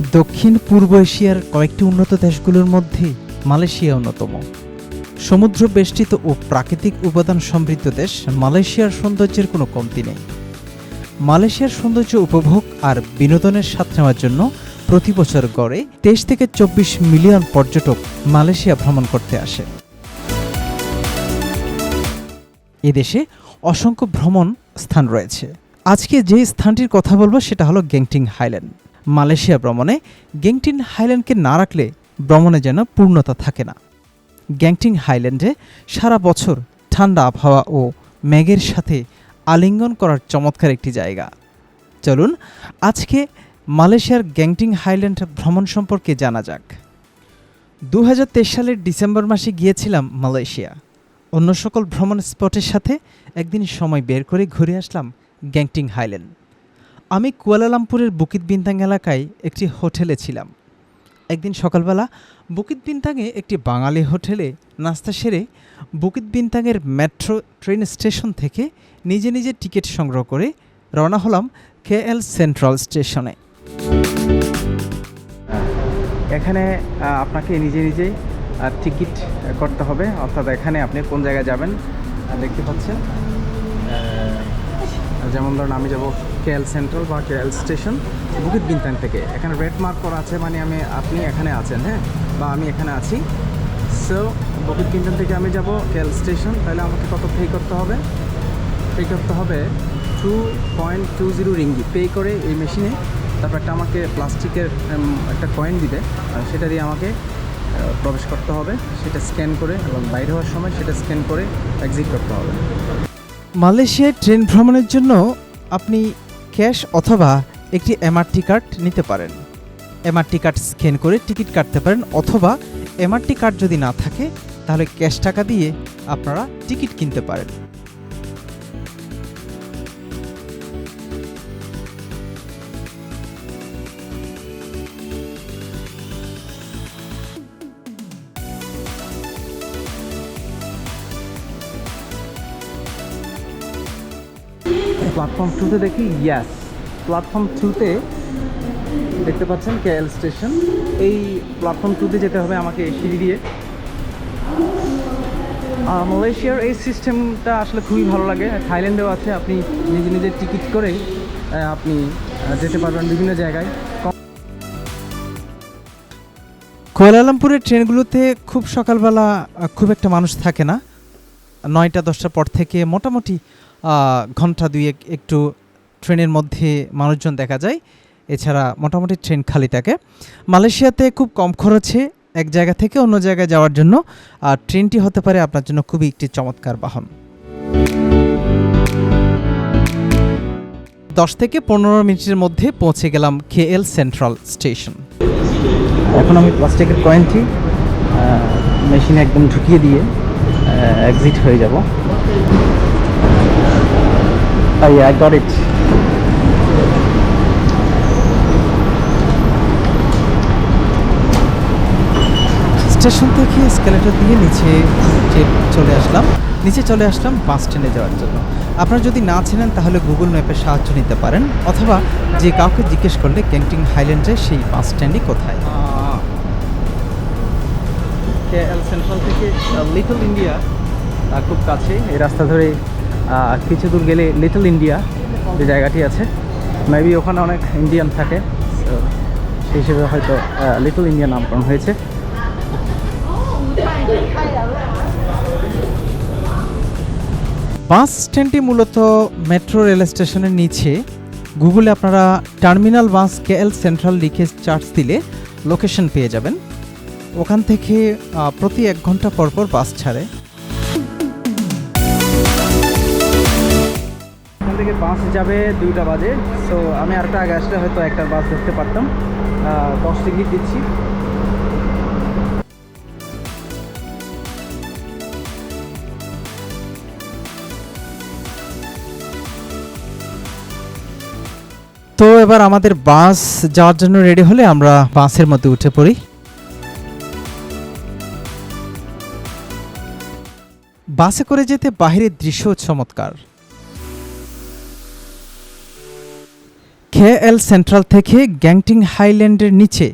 দক্ষিণ পূর্ব এশিয়ার কয়েকটি উন্নত দেশগুলোর মধ্যে মালয়েশিয়া অন্যতম। সমুদ্র বেষ্টিত ও প্রাকৃতিক উপাদান সমৃদ্ধ দেশ মালয়েশিয়ার সৌন্দর্যের কোনো কমতি নেই। মালয়েশিয়ার সৌন্দর্য উপভোগ আর বিনোদনের স্বাদ নেওয়ার জন্য প্রতি বছর গড়ে তেইশ থেকে চব্বিশ মিলিয়ন পর্যটক মালয়েশিয়া ভ্রমণ করতে আসে। এদেশে অসংখ্য ভ্রমণ স্থান রয়েছে। আজকে যে স্থানটির কথা বলব সেটা হলো গ্যাংটিং হাইল্যান্ড। মালয়েশিয়া ভ্রমণে গ্যাংটিন হাইল্যান্ডকে না রাখলে ভ্রমণে যেন পূর্ণতা থাকে না। গ্যাংটিং হাইল্যান্ডে সারা বছর ঠান্ডা আবহাওয়া ও মেঘের সাথে আলিঙ্গন করার চমৎকার একটি জায়গা। চলুন আজকে মালয়েশিয়ার গ্যাংটিং হাইল্যান্ড ভ্রমণ সম্পর্কে জানা যাক। দু হাজার তেইশ সালের ডিসেম্বর মাসে গিয়েছিলাম মালয়েশিয়া। অন্য সকল ভ্রমণ স্পটের সাথে একদিন সময় বের করে ঘুরে আসলাম গ্যাংটিং হাইল্যান্ড। আমি কুয়ালালামপুরের বুকিত বিন্তাং এলাকায় একটি হোটেলে ছিলাম। একদিন সকালবেলা বুকিত বিন্তাংয়ে একটি বাঙালি হোটেলে নাস্তা সেরে বুকিত বিন্তাংয়ের মেট্রো ট্রেন স্টেশন থেকে নিজে নিজে টিকিট সংগ্রহ করে রওনা হলাম কে এল সেন্ট্রাল স্টেশনে। এখানে আপনাকে নিজে নিজেই টিকিট করতে হবে। অর্থাৎ এখানে আপনি কোন জায়গায় যাবেন দেখতে পাচ্ছেন। যেমন ধরুন আমি যাব কেএল সেন্ট্রাল বা কেএল স্টেশন বুকিত বিন্তান থেকে। এখানে রেড মার্ক করা আছে মানে আমি, আপনি এখানে আছেন হ্যাঁ? বা আমি এখানে আছি। সো বুকিত বিন্তান থেকে আমি যাব কেএল স্টেশন তাহলে আমাকে কত পে করতে হবে? পে করতে হবে two point two zero ringgit pay করে এই মেশিনে তারপর একটা আমাকে প্লাস্টিকের একটা কয়েন দিবে সেটা দিয়ে আমাকে প্রবেশ করতে হবে। সেটা স্ক্যান করে এবং বাইরে হওয়ার সময় সেটা স্ক্যান করে এক্সিট করতে হবে। মালয়েশিয়ায় ট্রেন ভ্রমণের জন্য আপনি ক্যাশ অথবা একটি এমআরটি কার্ড নিতে পারেন। এমআরটি কার্ড স্ক্যান করে টিকিট কাটতে পারেন অথবা এমআরটি কার্ড যদি না থাকে, তাহলে ক্যাশ টাকা দিয়ে আপনারা টিকিট কিনতে পারেন। প্ল্যাটফর্ম টুতে দেখি ইয়াস প্ল্যাটফর্ম টুতে দেখতে পাচ্ছেন কেএল স্টেশন এই প্ল্যাটফর্ম টুতে যেতে হবে আমাকে সিঁড়ি দিয়ে। মালয়েশিয়ার এই সিস্টেমটা আসলে খুবই ভালো লাগে। থাইল্যান্ডেও আছে, আপনি নিজে নিজে টিকিট করে আপনি যেতে পারবেন বিভিন্ন জায়গায়। কুয়ালালামপুরের ট্রেনগুলোতে খুব সকালবেলা খুব একটা মানুষ থাকে না। নয়টা, দশটার পর থেকে মোটামুটি ঘণ্টা দুয়েক একটু ট্রেনের মধ্যে মানুষজন দেখা যায়। এছাড়া মোটামুটি ট্রেন খালি থাকে। মালয়েশিয়াতে খুব কম খরচে এক জায়গা থেকে অন্য জায়গায় যাওয়ার জন্য আর ট্রেনটি হতে পারে আপনার জন্য খুবই একটি চমৎকার বাহন। দশ থেকে পনেরো মিনিটের মধ্যে পৌঁছে গেলাম কেএল সেন্ট্রাল স্টেশন। এখন আমি প্লাস্টিকের কয়েনটি মেশিনে একদম ঢুকিয়ে দিয়ে এক্সিট হয়ে যাব। I I got it station থেকে স্কেলেটর দিয়ে নিচে চলে আসলাম নিচে চলে আসলাম বাস স্ট্যান্ডে যাওয়ার জন্য। আপনারা যদি না চেনেন তাহলে গুগল ম্যাপের সাহায্য নিতে পারেন অথবা যে কাউকে জিজ্ঞেস করলে ক্যান্টিং হাইল্যান্ডে সেই বাস স্ট্যান্ডই কোথায়। কেএল সেন্ট্রাল থেকে লিটল ইন্ডিয়া খুব কাছে এই রাস্তা ধরে কিছু দূর গেলে লিটল ইন্ডিয়া যে জায়গাটি আছে মেবি ওখানে অনেক ইন্ডিয়ান থাকে সেই হিসেবে হয়তো লিটল ইন্ডিয়া নামকরণ হয়েছে। বাস স্ট্যান্ডটি মূলত মেট্রো রেল স্টেশনের নিচে। গুগলে আপনারা টার্মিনাল বাস কেএল সেন্ট্রাল লিখে চার্জ দিলে লোকেশন পেয়ে যাবেন। ওখান থেকে প্রতি এক ঘণ্টা পর পর বাস ছাড়ে। থেকে বাস যাবে দুইটা বাজে। সো আমি আরেকটা আগে আসলে হয়তো একটা বাস ধরতে পারতাম। দশ টিকিট দিচ্ছি। তো এবার আমাদের বাস যাওয়ার জন্য রেডি হলে আমরা বাসের মধ্যে উঠে পড়ি। বাসে করে যেতে বাহিরের দৃশ্য চমৎকার। কেএল সেন্ট্রাল থেকে গ্যাংটিং হাইল্যান্ডের নিচে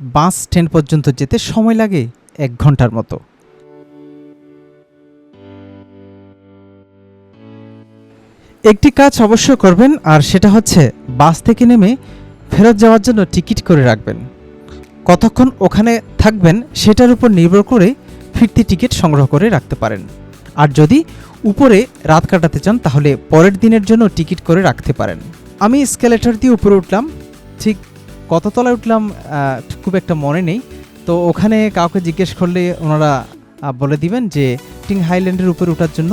বাস স্ট্যান্ড পর্যন্ত যেতে সময় লাগে এক ঘণ্টার মতো। একটি কাজ অবশ্যই করবেন, আর সেটা হচ্ছে বাস থেকে নেমে ফেরত যাওয়ার জন্য টিকিট করে রাখবেন। কতক্ষণ ওখানে থাকবেন সেটার উপর নির্ভর করে ফিরতি টিকিট সংগ্রহ করে রাখতে পারেন। আর যদি উপরে রাত কাটাতে চান, তাহলে পরের দিনের জন্য টিকিট করে রাখতে পারেন। আমি স্কেলেটর দিয়ে উপরে উঠলাম। ঠিক কত তলায় উঠলাম খুব একটা মনে নেই। তো ওখানে কাউকে জিজ্ঞেস করলে ওনারা বলে দিবেন যে, টিং হাইল্যান্ডের উপরে ওঠার জন্য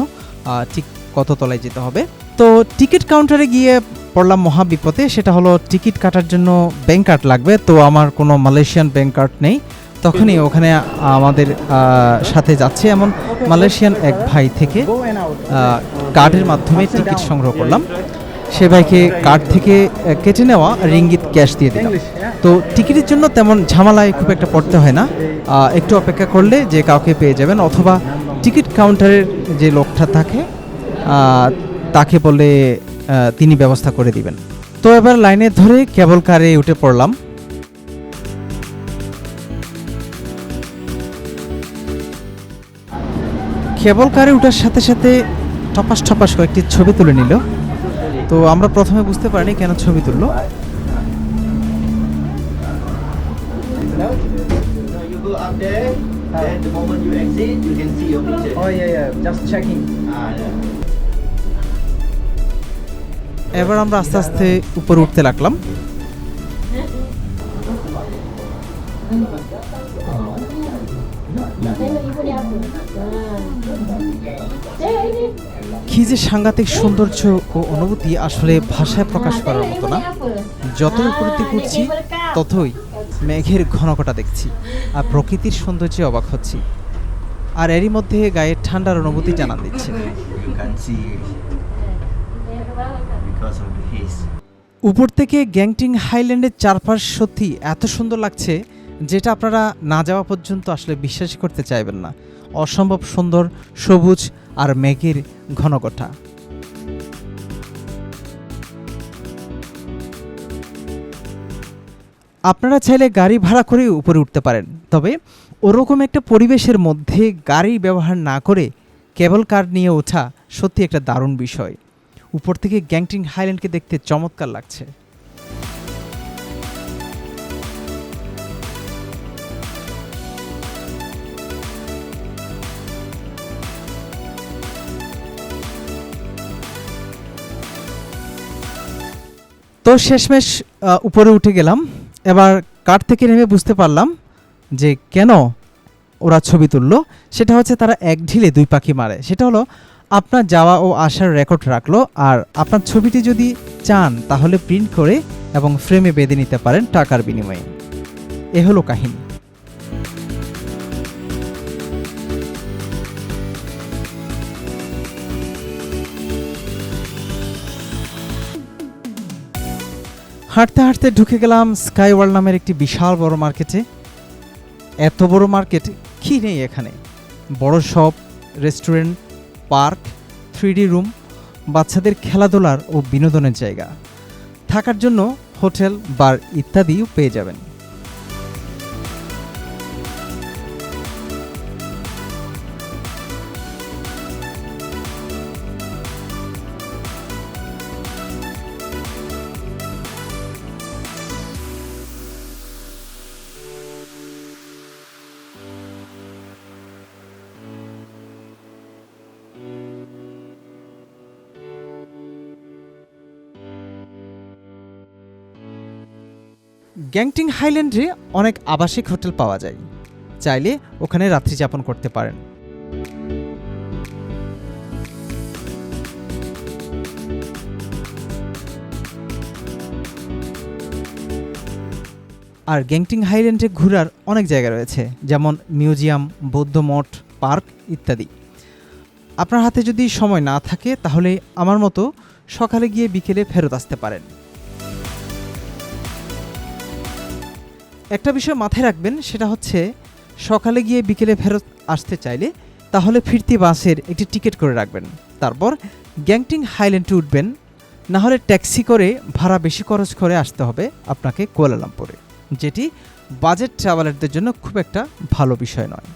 ঠিক কত তলায় যেতে হবে। তো টিকিট কাউন্টারে গিয়ে পড়লাম মহা বিপদে। সেটা হলো টিকিট কাটার জন্য ব্যাংক কার্ড লাগবে। তো আমার কোনো মালয়েশিয়ান ব্যাংক কার্ড নেই। তখনই ওখানে আমাদের সাথে যাচ্ছে এমন মালয়েশিয়ান এক ভাই থেকে কার্ডের মাধ্যমে টিকিট সংগ্রহ করলাম। সে ভাইকে কার্ড থেকে কেটে নেওয়া রিঙ্গিত ক্যাশ দিয়ে দিলাম। তো টিকিটের জন্য তেমন ঝামেলায় খুব একটা পড়তে হয় না। একটু অপেক্ষা করলে যে কাউকে পেয়ে যাবেন অথবা টিকিট কাউন্টারের যে লোকটা থাকে তাকে বলে তিনি ব্যবস্থা করে দিবেন। তো এবার লাইনে ধরে কেবল কারে উঠে পড়লাম। কেবল কারে উঠার সাথে সাথে টপাস টপাস কয়েকটি ছবি তুলে নিল। তো আমরা প্রথমে বুঝতে পারিনি কেন ছবি তুললো এবার আমরা আস্তে আস্তে উপরে উঠতে লাগলাম কি যে সাংঘাতিক সৌন্দর্য ও অনুভূতি আসলে ভাষায় প্রকাশ করার মতো না যতই দিকে উঠছি ততই মেঘের ঘনকটা দেখছি আর প্রকৃতির সৌন্দর্যে অবাক হচ্ছি আর এরই মধ্যে গায়ের ঠান্ডার অনুভূতি জানান দিচ্ছে. উপর থেকে গ্যাংটিং হাইল্যান্ডের চারপাশ সত্যি এত সুন্দর লাগছে যেটা আপনারা না যাওয়া পর্যন্ত আসলে বিশ্বাস করতে চাইবেন না। অসম্ভব সুন্দর, সবুজ আর মেঘের ঘনকটা আপনারা চাইলে গাড়ি ভাড়া করে উপরে উঠতে পারেন, তবে ওরকম একটা পরিবেশের মধ্যে গাড়ি ব্যবহার না করে কেবল কার নিয়ে ওঠা সত্যি একটা দারুণ বিষয়। উপর থেকে গ্যাংটিং হাইল্যান্ডকে দেখতে চমৎকার লাগছে। তো শেষমেশ উপরে উঠে গেলাম। এবার কার থেকে নেমে বুঝতে পারলাম যে কেন ওরা ছবি তুলল। সেটা হচ্ছে তারা এক ঢিলে দুই পাখি মারে। সেটা হলো, আপনার যাওয়া ও আসার রেকর্ড রাখল আর আপনার ছবিটি যদি চান তাহলে প্রিন্ট করে এবং ফ্রেমে বেঁধে নিতে পারেন টাকার বিনিময়ে। এ হলো কাহিনী। হাঁটতে হাঁটতে ঢুকে গেলাম স্কাই ওয়ার্ল্ড নামের একটি বিশাল বড় মার্কেটে এত বড় মার্কেট কি নেই এখানে? বড় shop restaurant park three D room বাচ্চাদের খেলাধুলার ও বিনোদনের জায়গা। থাকার জন্য হোটেল বার ইত্যাদিও পেয়ে যাবেন। গ্যাংটিং হাইল্যান্ডে অনেক আবাসিক হোটেল পাওয়া যায়। চাইলে ওখানে রাত্রি যাপন করতে পারেন। আর গ্যাংটিং হাইল্যান্ডে ঘোরার অনেক জায়গা রয়েছে, যেমন মিউজিয়াম, বৌদ্ধ মঠ, পার্ক ইত্যাদি। আপনার হাতে যদি সময় না থাকে, তাহলে আমার মতো সকালে গিয়ে বিকেলে ফেরত আসতে পারেন। একটা বিষয় মাথায় রাখবেন, সেটা হচ্ছে সকালে গিয়ে বিকেলে ফেরত আসতে চাইলে তাহলে ফিরতি বাসের একটি টিকিট করে রাখবেন। তারপর গ্যাংটিং হাইল্যান্ডে উঠবেন, না হলে ট্যাক্সি করে ভাড়া বেশি খরচ করে আসতে হবে আপনাকে কোয়ালালামপুরে। যেটি বাজেট ট্রাভেলারদের জন্য খুব একটা ভালো বিষয় নয়।